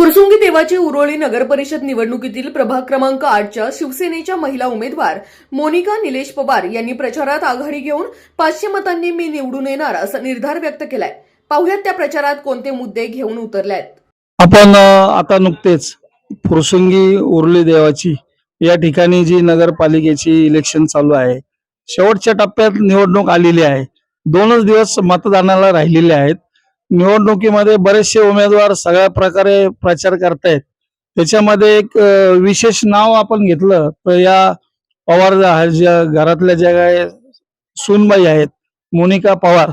फुरसुंगी देवाची उरोळी नगर परिषद निवडणुकीतील प्रभाग क्रमांक आठच्या शिवसेनेच्या महिला उमेदवार मोनिका निलेश पवार यांनी प्रचारात आघाडी घेऊन पाचशे मतांनी मी निवडून येणार असा निर्धार व्यक्त केलाय. पाहुयात त्या प्रचारात कोणते मुद्दे घेऊन उतरल्यात आपण आता नुकतेच फुरसुंगी उरली देवाची या ठिकाणी जी नगरपालिकेची इलेक्शन चालू आहे शेवटच्या टप्प्यात निवडणूक आलेली आहे. दोनच दिवस मतदानाला राहिलेले आहेत. निवडणुकीमध्ये बरेचसे उमेदवार सगळ्या प्रकारे प्रचार करतायत. त्याच्यामध्ये एक विशेष नाव आपण घेतलं तर या पवार ज्या- घरातल्या ज्या काय सूनबाई आहेत मोनिका पवार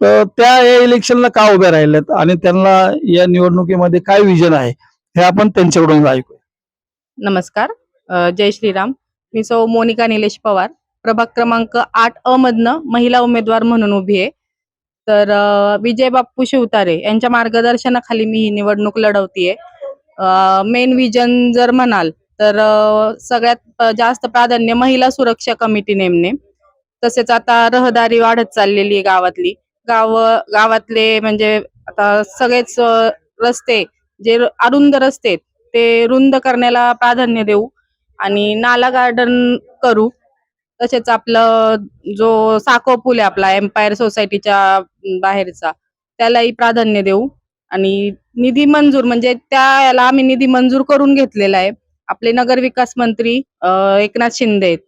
तर त्या या इलेक्शनला का उभ्या राहिल्यात आणि त्यांना या निवडणुकीमध्ये काय विजन आहे हे आपण त्यांच्याकडून ऐकूया नमस्कार. जय श्रीराम. मी सौ मोनिका निलेश पवार. प्रभाग क्रमांक आठ अ मधनं महिला उमेदवार म्हणून उभी आहे. तर विजय बाप्पू शिवतारे यांच्या मार्गदर्शनाखाली मी ही निवडणूक लढवतीये. मेन विजन जर म्हणाल तर सगळ्यात जास्त प्राधान्य महिला सुरक्षा कमिटी नेमणे. तसेच आता रहदारी वाढत चाललेली आहे गावातली. गाव गावातले म्हणजे आता सगळेच रस्ते जे अरुंद रस्ते ते रुंद करण्याला प्राधान्य देऊ आणि नाला गार्डन करू. तसेच आपलं जो साको पूल आहे आपला एम्पायर सोसायटीच्या बाहेरचा त्यालाही प्राधान्य देऊ. आणि निधी मंजूर म्हणजे त्या याला आम्ही निधी मंजूर करून घेतलेला आहे. आपले नगर विकास मंत्री एकनाथ शिंदे आहेत.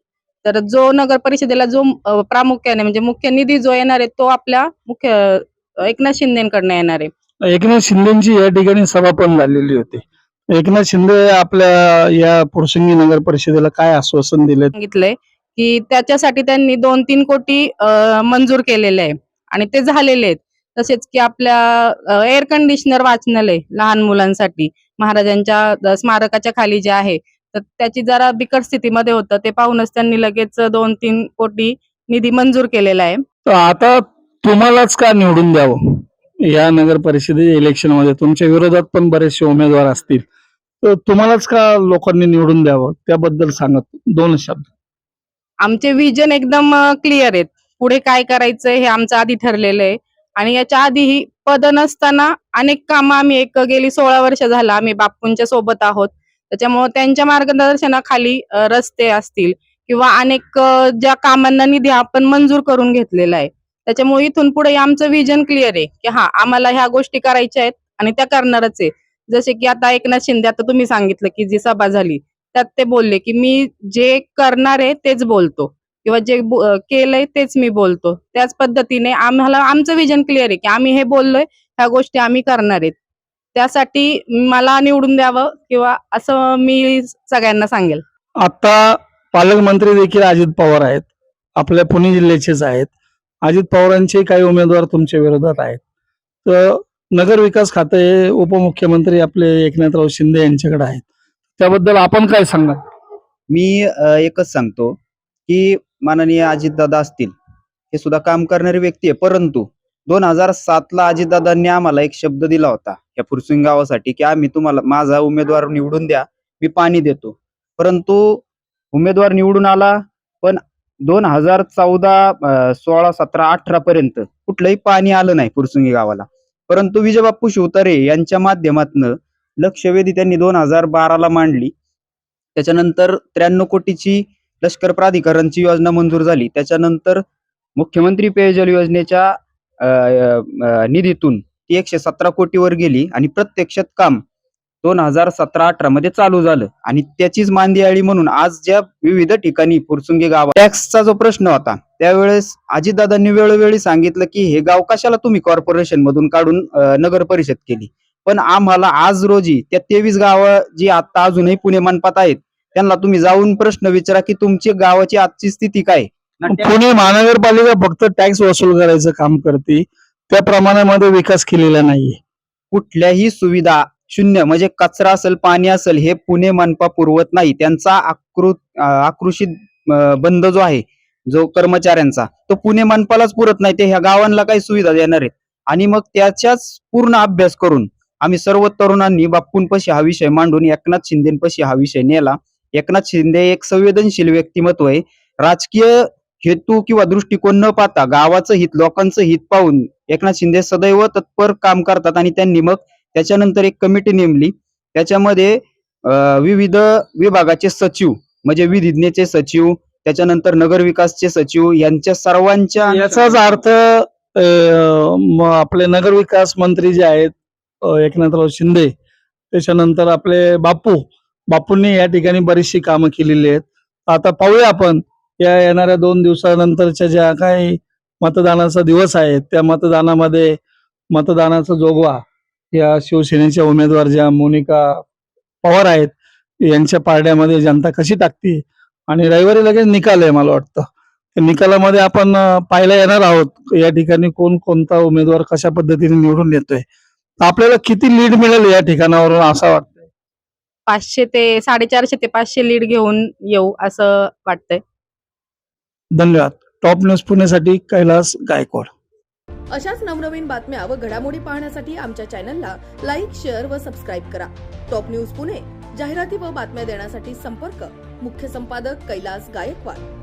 तर जो नगर परिषदेला जो प्रामुख्याने म्हणजे मुख्य निधी जो येणार आहे तो आपल्या मुख्य एकनाथ शिंदेकडनं येणार आहे. एकनाथ शिंदेची या ठिकाणी सभा पण झालेली होती. एकनाथ शिंदे आपल्या या फुरसुंगी नगर परिषदेला काय आश्वासन दिले सांगितलंय. की त्याच्यासाठी त्यांनी दोन तीन कोटी मंजूर केलेले आहे. आणि ते झालेले आहेत. तसेच की आपल्या एअर कंडिशनर वाचनालय लहान मुलांसाठी महाराजांच्या स्मारकाच्या खाली जे आहे तर त्याची जरा बिकट स्थितीमध्ये होतं. ते पाहूनच त्यांनी लगेच दोन तीन कोटी निधी मंजूर केलेला आहे. आता तुम्हालाच का निवडून द्यावं? या नगर परिषदेच्या इलेक्शनमध्ये तुमच्या विरोधात पण बरेचसे उमेदवार असतील. तर तुम्हालाच का लोकांनी निवडून द्यावं? त्याबद्दल सांगत दोन शब्द. आमचे विजन एकदम क्लिअर आहेत. पुढे काय करायचंय हे आमचं आधी ठरलेलं आहे. आणि याच्या आधीही पद नसताना अनेक कामं आम्ही एक गेली सोळा वर्ष झाला आम्ही बापूंच्या सोबत आहोत. त्याच्यामुळे त्यांच्या मार्गदर्शनाखाली रस्ते असतील किंवा अनेक ज्या कामांना निधी आपण मंजूर करून घेतलेला आहे. त्याच्यामुळे इथून पुढे आमचं विजन क्लिअर आहे की हा आम्हाला ह्या गोष्टी करायच्या आहेत आणि त्या करणारच आहे. जसे की आता एकनाथ शिंदे आता तुम्ही सांगितलं की जी सभा झाली त्यात ते बोलले की मी जे करणार आहे तेच बोलतो. किंवा जे केलंय तेच मी बोलतो. त्याच पद्धतीने आम्हाला आमचं विजन क्लिअर आहे की आम्ही हे बोललोय ह्या गोष्टी आम्ही करणार आहेत. त्यासाठी मला निवडून द्यावं किंवा असं मी सगळ्यांना सांगेल. आता पालकमंत्री देखील अजित पवार आहेत. आपल्या पुणे जिल्ह्याचेच आहेत. अजित पवारांचे काही उमेदवार तुमच्या विरोधात आहेत. तर नगर विकास खाते हे उपमुख्यमंत्री आपले एकनाथराव शिंदे यांच्याकडे आहेत. त्याबद्दल आपण काय सांगणार? मी एकच सांगतो की माननीय अजितदादा असतील हे सुद्धा काम करणारी व्यक्ती आहे. परंतु दोन हजार सात ला अजितदादांनी आम्हाला एक शब्द दिला होता या फुरसिंग गावासाठी की आम्ही तुम्हाला माझा उमेदवार निवडून द्या मी पाणी देतो. परंतु उमेदवार निवडून आला पण दोन हजार चौदा सोळा सतरा अठरा पर्यंत कुठलंही पाणी आलं नाही फुरसुंगी गावाला. परंतु विजयबाप्पू शिवतारे यांच्या माध्यमातनं लक्षवेधी त्यांनी दोन हजार बाराला मांडली. त्याच्यानंतर त्र्याण्णव कोटीची लष्कर प्राधिकरणची योजना मंजूर झाली. त्याच्यानंतर मुख्यमंत्री पेयजल योजनेच्या निधीतून ती एकशे सतरा कोटीवर गेली आणि प्रत्यक्षात काम दोन हजार सतरा अठरा मध्ये चालू झालं. आणि त्याचीच मांदियाळी म्हणून आज ज्या विविध ठिकाणी फुरसुंगी गाव टॅक्सचा जो प्रश्न होता त्यावेळेस अजितदादांनी वेळोवेळी सांगितलं की हे गाव कशाला तुम्ही कॉर्पोरेशन मधून काढून नगर परिषद केली? पण आम्हाला आज रोजी त्या तेवीस गावं जी आता अजूनही पुणे मनपात आहेत त्यांना तुम्ही जाऊन प्रश्न विचारा की तुमची गावाची आजची स्थिती काय पुणे महानगरपालिका फक्त टॅक्स वसूल करायचं काम करते त्या प्रमाणामध्ये विकास केलेला नाहीये. कुठल्याही सुविधा शून्य म्हणजे कचरा असेल पाणी असेल हे पुणे मनपा पुरवत नाही. त्यांचा आक्रोशित अं, बंद जो आहे जो कर्मचाऱ्यांचा तो पुणे मनपालाच पुरत नाही. ते ह्या गावांना काही सुविधा देणार आहेत. आणि मग त्याच्याच पूर्ण अभ्यास करून आम्ही सर्व तरुणांनी बाप्पूंपाशी हा विषय मांडून एकनाथ शिंदेपशी हा विषय नेला. एकनाथ शिंदे एक संवेदनशील व्यक्तिमत्व आहे. राजकीय हेतू किंवा दृष्टिकोन न पाहता गावाचं हित लोकांचं हित पाहून एकनाथ शिंदे सदैव तत्पर काम करतात आणि त्यांनी मग त्याच्यानंतर एक कमिटी नेमली. त्याच्यामध्ये विविध विभागाचे सचिव म्हणजे विधिज्ञेचे सचिव त्याच्यानंतर नगरविकासचे सचिव यांच्या सर्वांच्या याचाच अर्थ अं, आपले नगरविकास मंत्री जे आहेत एकनाथराव शिंदे. त्याच्यानंतर आपले बापू. बापूंनी या ठिकाणी बरीचशी कामं केलेली आहेत. आता पाहूया आपण या येणाऱ्या दोन दिवसानंतरच्या ज्या काही मतदानाचा दिवस आहे त्या मतदानामध्ये मतदानाचा जोगवा या शिवसेनेच्या उमेदवार ज्या मोनिका पवार आहेत यांच्या पारड्यामध्ये जनता कशी टाकते? आणि रविवारी लगेच निकाल आहे मला वाटतं. निकालामध्ये आपण पाहायला येणार आहोत या ठिकाणी कोण कोणता उमेदवार कशा पद्धतीने निवडून येतोय. आपल्याला किती लीड मिळेल या ठिकाणावरून असं वाटतंय? पाचशे ते साडेचारशे ते पाचशे लीड घेऊन येऊ असं वाटतंय. धन्यवाद. टॉप न्यूज पुण्यासाठी कैलास गायकवाड. अशाच नवनवीन बातम्या व घडामोडी पाहण्यासाठी आमच्या चॅनलला लाईक शेअर व सबस्क्राईब करा. टॉप न्यूज पुणे जाहिराती व बातम्या देण्यासाठी संपर्क मुख्य संपादक कैलास गायकवाड.